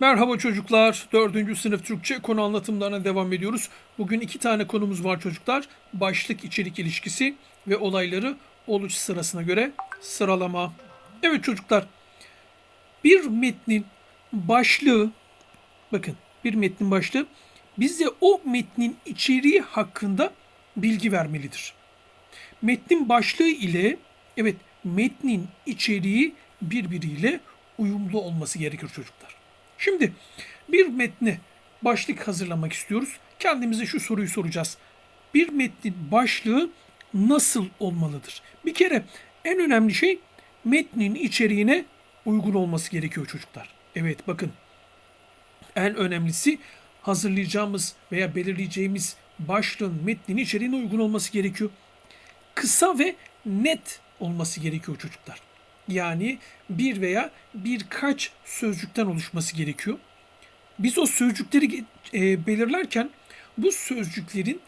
Merhaba çocuklar. 4. sınıf Türkçe konu anlatımlarına devam ediyoruz. Bugün iki tane konumuz var çocuklar. Başlık içerik ilişkisi ve olayları oluş sırasına göre sıralama. Evet çocuklar. Bir metnin başlığı bakın bir metnin başlığı bize o metnin içeriği hakkında bilgi vermelidir. Metnin başlığı ile evet metnin içeriği birbiriyle uyumlu olması gerekir çocuklar. Şimdi bir metne başlık hazırlamak istiyoruz. Kendimize şu soruyu soracağız. Bir metnin başlığı nasıl olmalıdır? Bir kere en önemli şey metnin içeriğine uygun olması gerekiyor çocuklar. Evet bakın en önemlisi hazırlayacağımız veya belirleyeceğimiz başlığın metnin içeriğine uygun olması gerekiyor. Kısa ve net olması gerekiyor çocuklar. Yani bir veya birkaç sözcükten oluşması gerekiyor. Biz o sözcükleri e, belirlerken bu sözcüklerin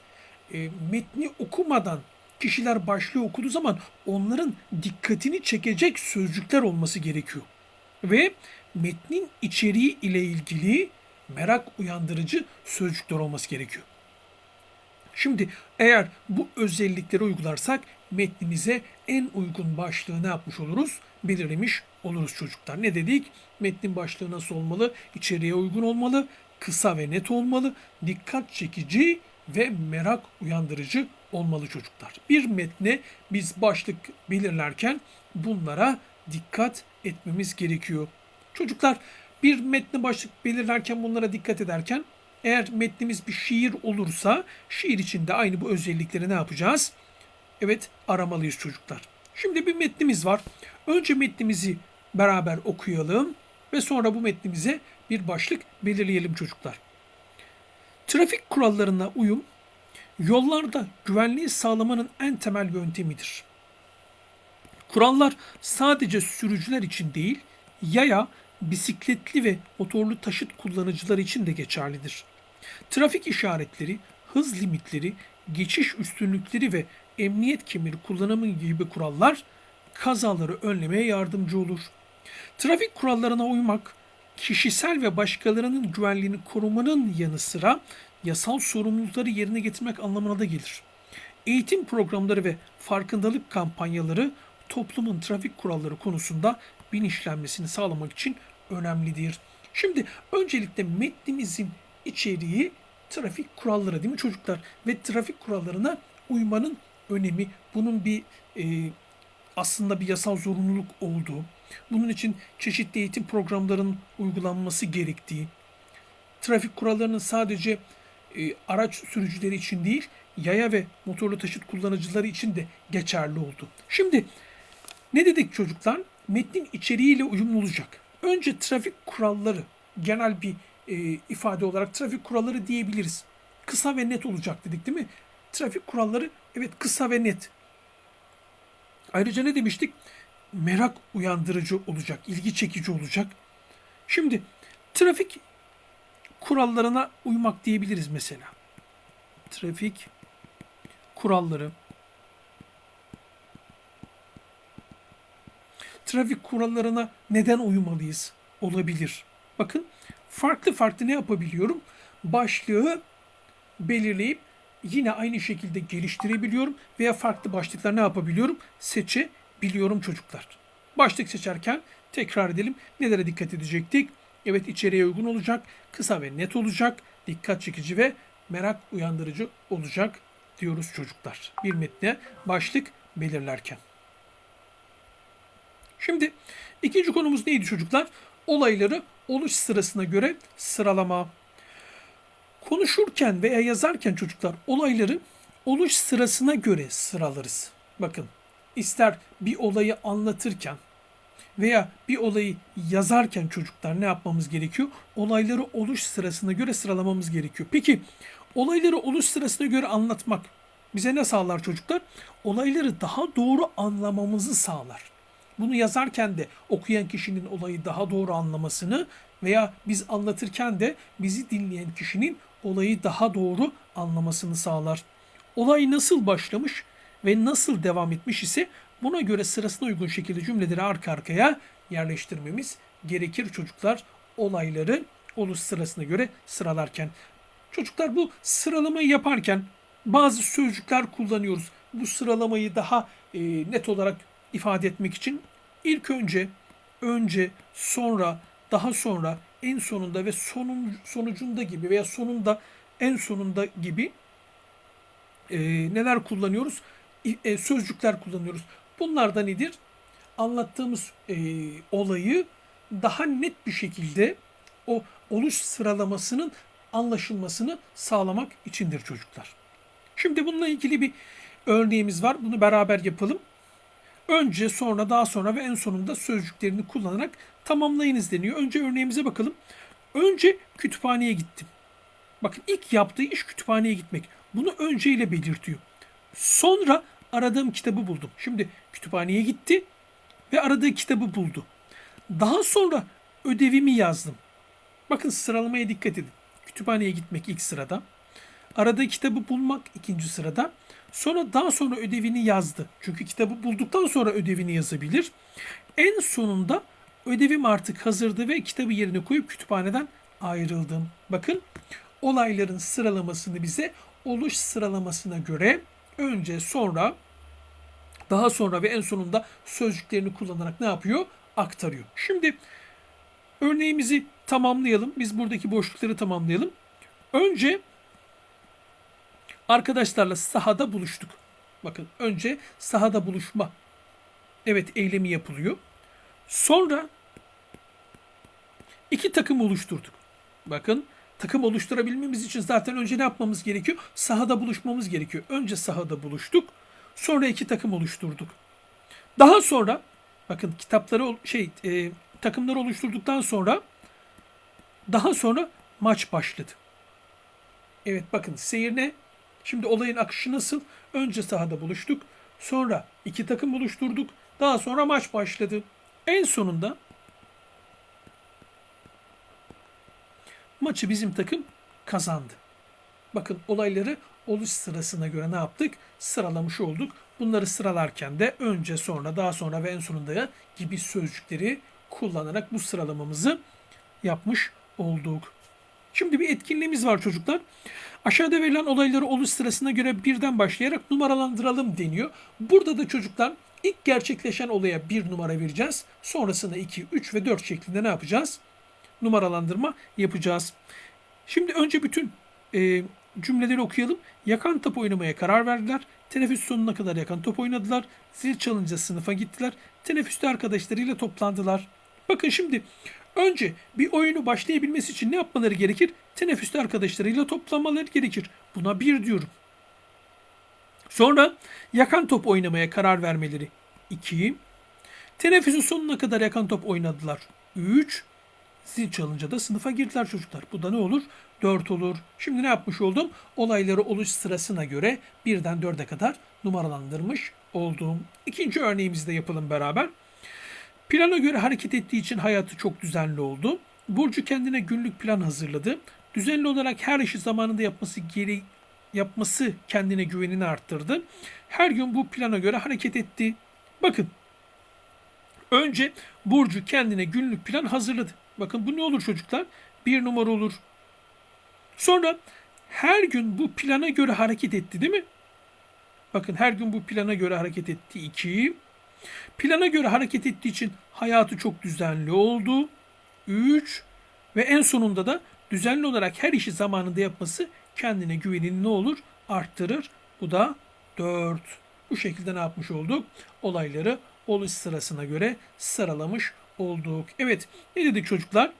e, metni okumadan kişiler başlığı okuduğu zaman onların dikkatini çekecek sözcükler olması gerekiyor. Ve metnin içeriği ile ilgili merak uyandırıcı sözcükler olması gerekiyor. Şimdi eğer bu özellikleri uygularsak metnimize en uygun başlığı ne yapmış oluruz? Belirlemiş oluruz çocuklar. Ne dedik? Metnin başlığı nasıl olmalı? İçeriğe uygun olmalı, kısa ve net olmalı, dikkat çekici ve merak uyandırıcı olmalı çocuklar. Bir metne biz başlık belirlerken bunlara dikkat etmemiz gerekiyor. Çocuklar bir metne başlık belirlerken bunlara dikkat ederken eğer metnimiz bir şiir olursa şiir içinde aynı bu özellikleri ne yapacağız? Evet aramalıyız çocuklar. Şimdi bir metnimiz var. Önce metnimizi beraber okuyalım ve sonra bu metnimize bir başlık belirleyelim çocuklar. Trafik kurallarına uyum yollarda güvenliği sağlamanın en temel yöntemidir. Kurallar sadece sürücüler için değil, yaya, bisikletli ve motorlu taşıt kullanıcıları için de geçerlidir. Trafik işaretleri, hız limitleri, geçiş üstünlükleri ve emniyet kemeri kullanımı gibi kurallar kazaları önlemeye yardımcı olur. Trafik kurallarına uymak, kişisel ve başkalarının güvenliğini korumanın yanı sıra yasal sorumlulukları yerine getirmek anlamına da gelir. Eğitim programları ve farkındalık kampanyaları toplumun trafik kuralları konusunda bilinçlenmesini sağlamak için önemlidir. Şimdi öncelikle metnimizin içeriği trafik kuralları değil mi çocuklar? Ve trafik kurallarına uymanın önemi, bunun bir e, aslında bir yasal zorunluluk olduğu, bunun için çeşitli eğitim programlarının uygulanması gerektiği, trafik kurallarının sadece e, araç sürücüleri için değil, yaya ve motorlu taşıt kullanıcıları için de geçerli oldu. Şimdi ne dedik çocuklar? Metnin içeriğiyle uyumlu olacak. Önce trafik kuralları genel bir e, ifade olarak trafik kuralları diyebiliriz. Kısa ve net olacak dedik değil mi? Trafik kuralları evet kısa ve net. Ayrıca ne demiştik? Merak uyandırıcı olacak, ilgi çekici olacak. Şimdi trafik kurallarına uymak diyebiliriz mesela. Trafik kuralları. Trafik kurallarına neden uymalıyız? Olabilir. Bakın farklı farklı ne yapabiliyorum? Başlığı belirleyip yine aynı şekilde geliştirebiliyorum veya farklı başlıklar ne yapabiliyorum? Seçebiliyorum çocuklar. Başlık seçerken tekrar edelim. Nelere dikkat edecektik? Evet içeriye uygun olacak, kısa ve net olacak, dikkat çekici ve merak uyandırıcı olacak diyoruz çocuklar. Bir metne başlık belirlerken. Şimdi ikinci konumuz neydi çocuklar? Olayları oluş sırasına göre sıralama. Konuşurken veya yazarken çocuklar olayları oluş sırasına göre sıralarız. Bakın ister bir olayı anlatırken veya bir olayı yazarken çocuklar ne yapmamız gerekiyor? Olayları oluş sırasına göre sıralamamız gerekiyor. Peki olayları oluş sırasına göre anlatmak bize ne sağlar çocuklar? Olayları daha doğru anlamamızı sağlar. Bunu yazarken de okuyan kişinin olayı daha doğru anlamasını veya biz anlatırken de bizi dinleyen kişinin olayı daha doğru anlamasını sağlar. Olay nasıl başlamış ve nasıl devam etmiş ise buna göre sırasına uygun şekilde cümleleri arka arkaya yerleştirmemiz gerekir çocuklar. Olayları oluş sırasına göre sıralarken. Çocuklar bu sıralamayı yaparken bazı sözcükler kullanıyoruz. Bu sıralamayı daha e, net olarak ifade etmek için ilk önce, önce, sonra, daha sonra, en sonunda ve sonun, sonucunda gibi veya sonunda, en sonunda gibi e, neler kullanıyoruz? E, sözcükler kullanıyoruz. Bunlar da nedir? Anlattığımız e, olayı daha net bir şekilde o oluş sıralamasının anlaşılmasını sağlamak içindir çocuklar. Şimdi bununla ilgili bir örneğimiz var. Bunu beraber yapalım. Önce, sonra, daha sonra ve en sonunda sözcüklerini kullanarak tamamlayınız deniyor. Önce örneğimize bakalım. Önce kütüphaneye gittim. Bakın ilk yaptığı iş kütüphaneye gitmek. Bunu önceyle belirtiyor. Sonra aradığım kitabı buldum. Şimdi kütüphaneye gitti ve aradığı kitabı buldu. Daha sonra ödevimi yazdım. Bakın sıralamaya dikkat edin. Kütüphaneye gitmek ilk sırada. Aradığı kitabı bulmak ikinci sırada. Sonra daha sonra ödevini yazdı. Çünkü kitabı bulduktan sonra ödevini yazabilir. En sonunda ödevim artık hazırdı ve kitabı yerine koyup kütüphaneden ayrıldım. Bakın olayların sıralamasını bize oluş sıralamasına göre önce sonra daha sonra ve en sonunda sözcüklerini kullanarak ne yapıyor? Aktarıyor. Şimdi örneğimizi tamamlayalım. Biz buradaki boşlukları tamamlayalım. Önce arkadaşlarla sahada buluştuk. Bakın önce sahada buluşma. Evet eylemi yapılıyor. Sonra iki takım oluşturduk. Bakın takım oluşturabilmemiz için zaten önce ne yapmamız gerekiyor? Sahada buluşmamız gerekiyor. Önce sahada buluştuk. Sonra iki takım oluşturduk. Daha sonra bakın kitapları şey e, takımları oluşturduktan sonra daha sonra maç başladı. Evet bakın seyir ne? Şimdi olayın akışı nasıl? Önce sahada buluştuk. Sonra iki takım oluşturduk. Daha sonra maç başladı. En sonunda maçı bizim takım kazandı. Bakın olayları oluş sırasına göre ne yaptık? Sıralamış olduk. Bunları sıralarken de önce sonra daha sonra ve en sonunda gibi sözcükleri kullanarak bu sıralamamızı yapmış olduk. Şimdi bir etkinliğimiz var çocuklar. Aşağıda verilen olayları oluş sırasına göre birden başlayarak numaralandıralım deniyor. Burada da çocuklar ilk gerçekleşen olaya bir numara vereceğiz. Sonrasında 2, 3 ve 4 şeklinde ne yapacağız? Numaralandırma yapacağız. Şimdi önce bütün e, cümleleri okuyalım. Yakan top oynamaya karar verdiler. Teneffüs sonuna kadar yakan top oynadılar. Zil çalınca sınıfa gittiler. Teneffüste arkadaşlarıyla toplandılar. Bakın şimdi önce bir oyunu başlayabilmesi için ne yapmaları gerekir? Teneffüste arkadaşlarıyla toplanmaları gerekir. Buna bir diyorum. Sonra yakan top oynamaya karar vermeleri. 2. Teneffüsün sonuna kadar yakan top oynadılar. 3. Zil çalınca da sınıfa girdiler çocuklar. Bu da ne olur? 4 olur. Şimdi ne yapmış oldum? Olayları oluş sırasına göre birden 4'e kadar numaralandırmış oldum. İkinci örneğimizi de yapalım beraber. Plana göre hareket ettiği için hayatı çok düzenli oldu. Burcu kendine günlük plan hazırladı. Düzenli olarak her işi zamanında yapması geri yapması kendine güvenini arttırdı. Her gün bu plana göre hareket etti. Bakın. Önce Burcu kendine günlük plan hazırladı. Bakın bu ne olur çocuklar? Bir numara olur. Sonra her gün bu plana göre hareket etti değil mi? Bakın her gün bu plana göre hareket etti. 2. Plana göre hareket ettiği için hayatı çok düzenli oldu. 3. Ve en sonunda da düzenli olarak her işi zamanında yapması kendine güvenini ne olur? Arttırır. Bu da 4. Bu şekilde ne yapmış olduk? Olayları oluş sırasına göre sıralamış olduk. Evet ne dedik çocuklar?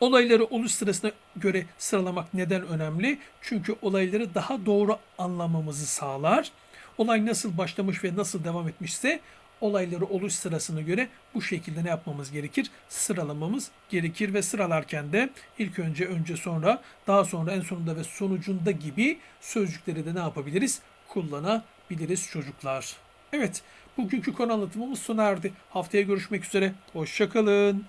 Olayları oluş sırasına göre sıralamak neden önemli? Çünkü olayları daha doğru anlamamızı sağlar. Olay nasıl başlamış ve nasıl devam etmişse olayları oluş sırasına göre bu şekilde ne yapmamız gerekir? Sıralamamız gerekir ve sıralarken de ilk önce, önce sonra, daha sonra, en sonunda ve sonucunda gibi sözcükleri de ne yapabiliriz? Kullanabiliriz çocuklar. Evet, bugünkü konu anlatımımız sona erdi. Haftaya görüşmek üzere. Hoşçakalın.